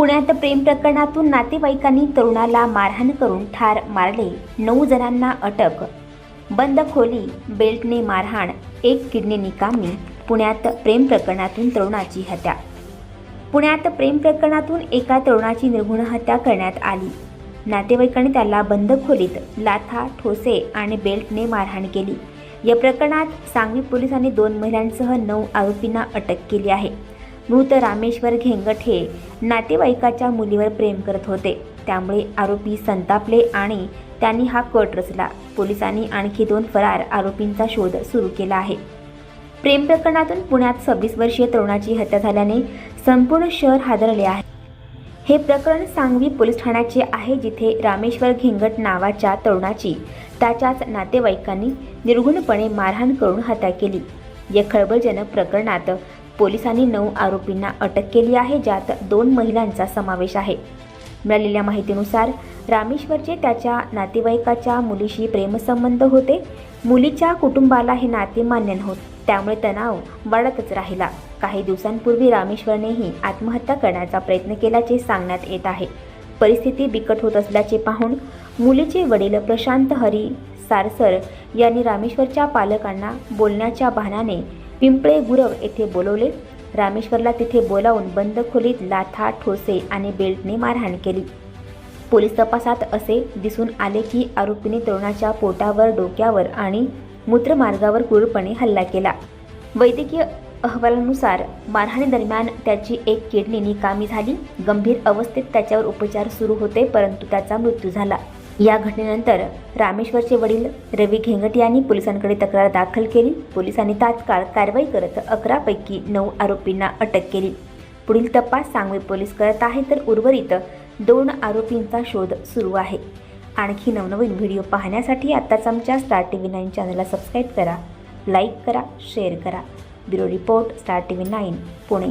पुण्यात प्रेम प्रकरणातून नातेवाईकांनी तरुणाला मारहाण करून ठार मारले. नऊ जणांना अटक. बंद खोली बेल्टने मारहाण एक किडनी निकामी पुण्यात प्रेम प्रकरणातून तरुणाची हत्या. पुण्यात प्रेम प्रकरणातून एका तरुणाची निर्गुण हत्या करण्यात आली. नातेवाईकांनी त्याला बंद खोलीत लाथा ठोसे आणि बेल्टने मारहाण केली. या प्रकरणात सांगवी पोलिसांनी दोन महिलांसह नऊ आरोपींना अटक केली आहे. मृत रामेश्वर घेंगट हे नातेवाईकाच्या मुलीवर प्रेम करत होते. त्यामुळे आरोपी संतापले आणि त्यांनी हा कट रचला. पोलिसांनी आणखी दोन फरार आरोपींचा शोध सुरू केला आहे. प्रेम प्रकरणातून पुण्यात सव्वीस वर्षीय तरुणाची हत्या झाल्याने संपूर्ण शहर हादरले आहे. हे प्रकरण सांगवी पोलीस ठाण्याचे आहे जिथे रामेश्वर घेंगट नावाच्या तरुणाची त्याच्याच नातेवाईकांनी निर्गुणपणे मारहाण करून हत्या केली. या खळबळजनक प्रकरणात पोलिसांनी नऊ आरोपींना अटक केली आहे ज्यात दोन महिलांचा समावेश आहे. मिळालेल्या माहितीनुसार रामेश्वरचे त्याच्या नातेवाईकाच्या मुलीशी प्रेमसंबंध होते. मुलीच्या कुटुंबाला हे नाते मान्य नव्हते. त्यामुळे तणाव वाढतच राहिला. काही दिवसांपूर्वी रामेश्वरनेही आत्महत्या करण्याचा प्रयत्न केल्याचे सांगण्यात येत आहे. परिस्थिती बिकट होत असल्याचे पाहून मुलीचे वडील प्रशांत हरी सारसर यांनी रामेश्वरच्या पालकांना बोलण्याच्या बहाण्याने पिंपळे गुरव येथे बोलवले. रामेश्वरला तिथे बोलावून बंद खोलीत लाथा ठोसे आणि बेल्टने मारहाण केली. पोलीस तपासात असे दिसून आले की आरोपीने तरुणाच्या पोटावर डोक्यावर आणि मूत्रमार्गावर क्रूरपणे हल्ला केला. वैद्यकीय अहवालानुसार मारहाणीदरम्यान त्याची एक किडनी निकामी झाली. गंभीर अवस्थेत त्याच्यावर उपचार सुरू होते परंतु त्याचा मृत्यू झाला. या घटनेनंतर रामेश्वरचे वडील रवी घेंगट यांनी पोलिसांकडे तक्रार दाखल केली. पोलिसांनी तात्काळ कारवाई करत अकरापैकी नऊ आरोपींना अटक केली. पुढील तपास सांगवी पोलीस करत आहे तर उर्वरित दोन आरोपींचा शोध सुरू आहे. आणखी नवनवीन व्हिडिओ पाहण्यासाठी आत्ताच आमच्या स्टार टी व्ही नाईन चॅनलला सबस्क्राईब करा लाईक करा शेअर करा. Bureau report star T V nine Pune.